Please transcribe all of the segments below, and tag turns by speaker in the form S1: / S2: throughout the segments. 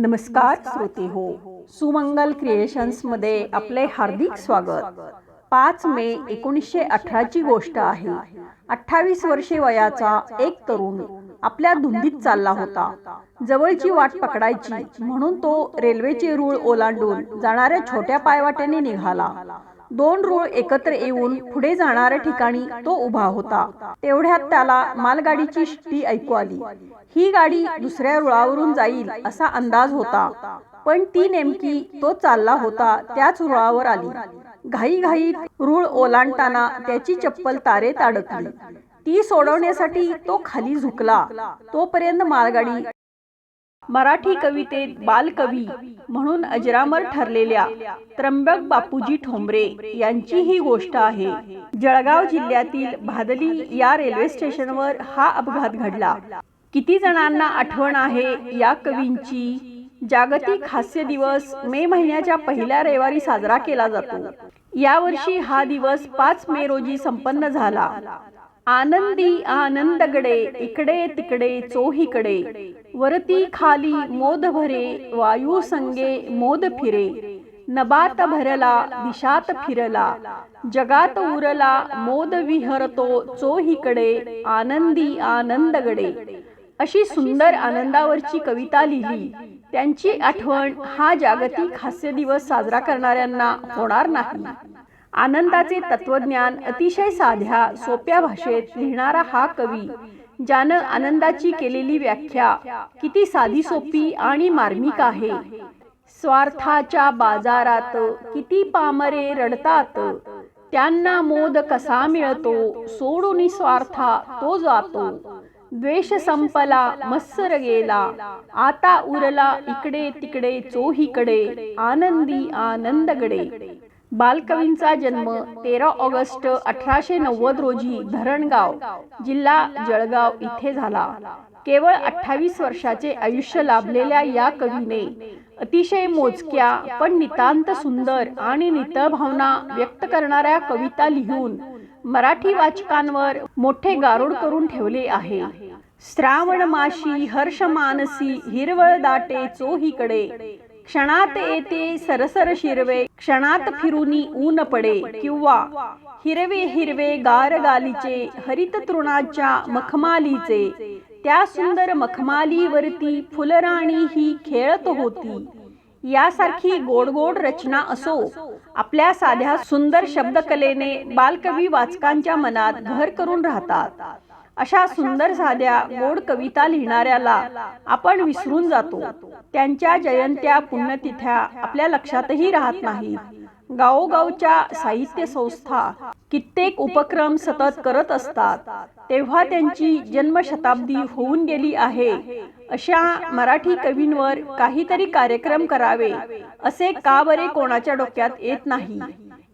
S1: नमस्कार श्रोते हो. सुमंगल क्रिएशन्समध्ये आपले हार्दिक स्वागत. पाच मे एकोणीसशे अठराची गोष्ट आहे. अठ्ठावीस वर्षे वयाचा एक तरुण. आपल्या धुंदीत चालला होता. जवळची वाट पकडायची. म्हणून तो रेल्वेचे रूळ ओलांडून जाणाऱ्या छोट्या पायवाट्याने निघाला. दोन रूळ एकत्र येऊन पुढे जाणाऱ्या ठिकाणी तो उभा होता. तेवढ्यात त्याला मालगाडीची शिट्टी ऐकू आली. ही गाडी दुसऱ्या रुळावरून जाईल असा अंदाज होता. पण ती नेमकी तो चालला होता. त्याच रुळावर आली. घाईघाईत रूळ ओलांडताना त्याची चप्पल तारेत अडकली ती सोडवण्यासाठी तो खाली झुकला. तोपर्यंत मालगाडी मराठी कवितेत बालकवी म्हणून अजरामर ठरलेल्या त्र्यंबक बापूजी ठोंबरे यांची ही गोष्ट आहे. जळगाव जिल्ह्यातील भादली या रेल्वे स्टेशनवर हा अपघात घडला. किती जणांना आठवण आहे या कवींची? जागतिक हास्य दिवस मे महिन्याच्या पहिल्या रविवारी साजरा केला जातो. यावर्षी हा दिवस पाच मे रोजी संपन्न झाला. आनंदी आनंदगडे इकडे तिकडे चोहीकडे. वरती खाली मोद भरे वायू संगे मोद फिरे. नबात भरला दिशात फिरला. जगात उरला मोद विहरतो चोहीकडे आनंदी आनंदगडे. अशी सुंदर आनंदावरची कविता लिहिली. त्यांची आठवण हा जागतिक हास्य दिवस साजरा करणाऱ्यांना होणार नाही. आनंदाचे तत्वज्ञान अतिशय साध्या सोप्या भाषेत लिहिणारा हा कवी ज्यानं आनंदाची केलेली व्याख्या किती साधी सोपी आणि मार्मिक आहे. स्वार्थाच्या बाजारात किती पामरे रडतात. त्यांना मोद कसा मिळतो सोडून स्वार्था तो जातो. द्वेष संपला मत्सर गेला. आता उरला इकडे तिकडे चोहीकडे आनंदी आनंदगडे. बालकवींचा जन्म तेरा ऑगस्ट अठराशे नव्वद रोजी धरणगाव जिल्हा जळगाव इथे झाला. केवळ अठ्ठावीस वर्षाचे आयुष्य लाभलेल्या या कवीने अतिशय मोजक्या पण नितांत सुंदर आणि नितळ भावना व्यक्त करणाऱ्या कविता लिहून मराठी वाचकांवर मोठे गारुड करून ठेवले आहे. श्रावण माशी हर्ष मानसी हिरवळ दाटे चोहीकडे. क्षणात येते सरसर शिरवे क्षणात फिरुनी ऊन पडे किंवा हिरवे हिरवे गार गालीचे हरित तृणाच्या मखमालीचे. त्या सुंदर मखमालीवरती फुलराणी ही खेळत होती. यासारखी गोड गोड रचना असो. आपल्या साध्या सुंदर शब्दकलेने बालकवी वाचकांच्या मनात घर करून राहतात. अशा सुंदर साध्या गोड कविता लिहिणाऱ्याला आपण विसरून जातो. त्यांच्या जयंत्या पुण्यतिथ्या आपल्या लक्षातही राहत नाहीत. गावोगावच्या साहित्य संस्था कित्येक उपक्रम सतत करत असतात. तेव्हा त्यांची जन्मशताब्दी होऊन गेली आहे. अशा मराठी कवींवर काहीतरी कार्यक्रम करावे. असे का बरे कोणाच्या डोक्यात येत नाही?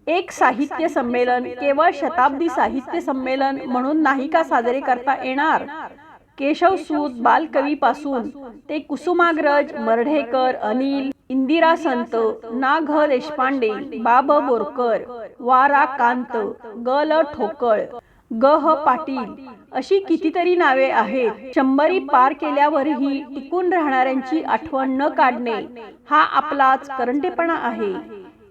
S1: एक साहित्य संमेलन केवळ शताब्दी साहित्य संमेलन म्हणून नाही का साजरे करता येणार? केशव सूत बालकवी पासून ते कुसुमाग्रज मर्ढेकर अनिल इंदिरा संत ना घ देशपांडे बाब बोरकर वारा कांत ग ल ठोकळ ग ह पाटील अशी कितीतरी नावे आहेत. शंभरी पार केल्यावरही टिकून राहणाऱ्यांची आठवण न काढणे हा आपलाच करंटेपणा आहे.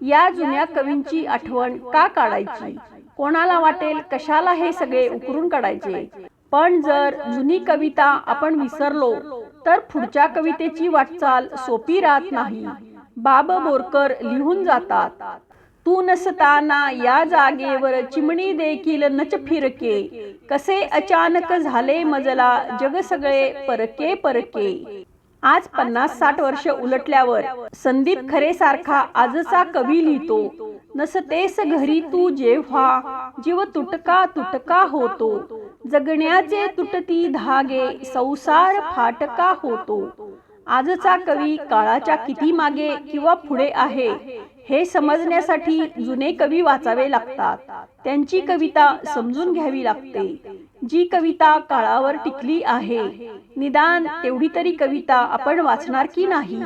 S1: या जुन्या कवींची आठवण का काढायची? कोणाला वाटेल कशाला हे सगळे उकरून काढायचे? पण जर जुनी कविता आपण विसरलो तर पुढच्या कवितेची वाटचाल सोपी राहत नाही. बाब बोरकर लिहून जातात तू नसताना या जागेवर चिमणी देखील नच फिरके. कसे अचानक झाले मजला जग सगळे परके परके. आज पन्नास साठ वर्ष उलटल्यावर संदीप खरे सारखा आजचा कवी लिहितो. नसतेस घरी तू जेव्हा जीव तुटका तुटका होतो. जगण्याचे तुटती धागे संसार फाटका होतो. आजचा कवी काळाच्या किती मागे किंवा पुढे आहे हे समजण्यासाठी जुने कवी वाचावे लागतात. त्यांची कविता समजून घ्यावी लागते. जी कविता काळावर टिकली आहे. निदान तेवढी तरी कविता आपण वाचणार की नाही.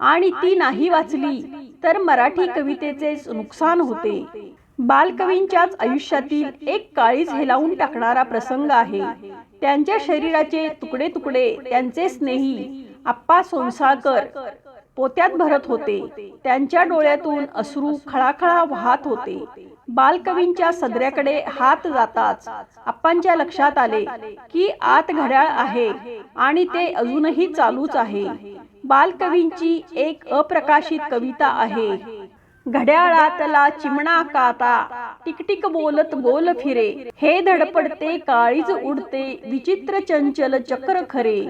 S1: आणि ती नाही वाचली तर मराठी कवितेचेच नुकसान होते. बालकवींच्याच आयुष्यातील एक काळीज हेलावून टाकणारा प्रसंग आहे. त्यांच्या शरीराचे तुकडे तुकडे त्यांचे स्नेही. आप्पा सोनसाळकर पोत्यात भरत होते. त्यांच्या डोळ्यातून अश्रू खळाखळा वाहत होते. बालकवींच्या सदऱ्याकडे हात जाताच. आप्पांच्या लक्षात आले की आत घड्याळ आहे आणि ते अजूनही चालूच आहे. बालकवींची एक अप्रकाशित कविता आहे. घड्याळातला चिमणा काटा. टिकटिक बोलत गोल फिरे. हे धडपडते काळीज उडते विचित्र चंचल चक्र खरे.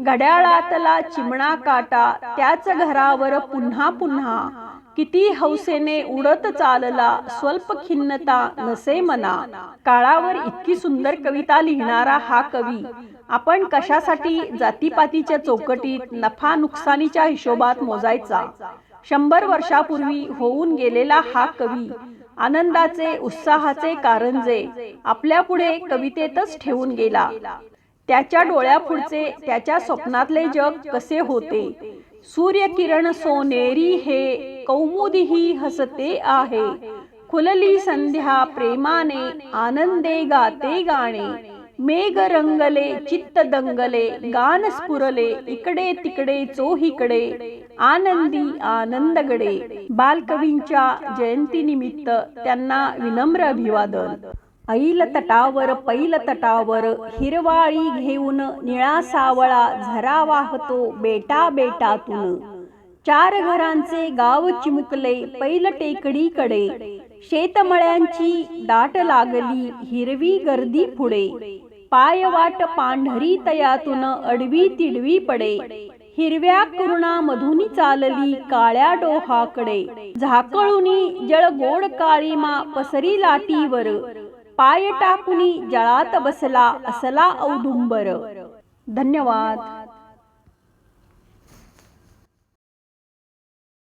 S1: घड्याळातला चिमणा काटा त्याच घरावर पुन्हा पुन्हा. किती हौसेने उडत चालला स्वल्प खिन्नता नसे मना. काळावर इतकी सुंदर कविता लिहिणारा हा कवी. आपण कशासाठी जातीपातीच्या चौकटीत नफा नुकसानीच्या हिशोबात मोजायचा? शंभर वर्षापूर्वी होऊन गेलेला हा कवी आनंदाचे उत्साहाचे कारंजे आपल्या पुढे कवितेतच ठेवून गेला. त्याच्या डोळ्यापुढचे त्याच्या स्वप्नातले जग कसे होते? सूर्यकिरण सोनेरी हे कौमुदीही हसते आहे. खुलली संध्या प्रेमाने आनंदे गाते गाणे. मेघ रंगले चित्त दंगले गान स्फुरले इकडे तिकडे चोहीकडे आनंदी आनंदगडे बालकवींच्या जयंतीनिमित्त त्यांना विनम्र अभिवादन ऐल तटावर पैल तटावर हिरवाळी घेऊन निळा सावळा झरा वाहतो बेटा बेटातून चार घरांचे गाव चिमुकले पैल टेकडीकडे शेतमळ्यांची दाट लागली हिरवी गर्दी पुढे पायवाट पांढरी तयातून अडवी तिडवी पडे. हिरव्या कुरुणामधून चालली काळ्या डोहाकडे. झाकळुनी जळ गोड काळीमा पसरी लाटीवर. पाय टाकुनी जळात बसला असला औदुंबर. धन्यवाद.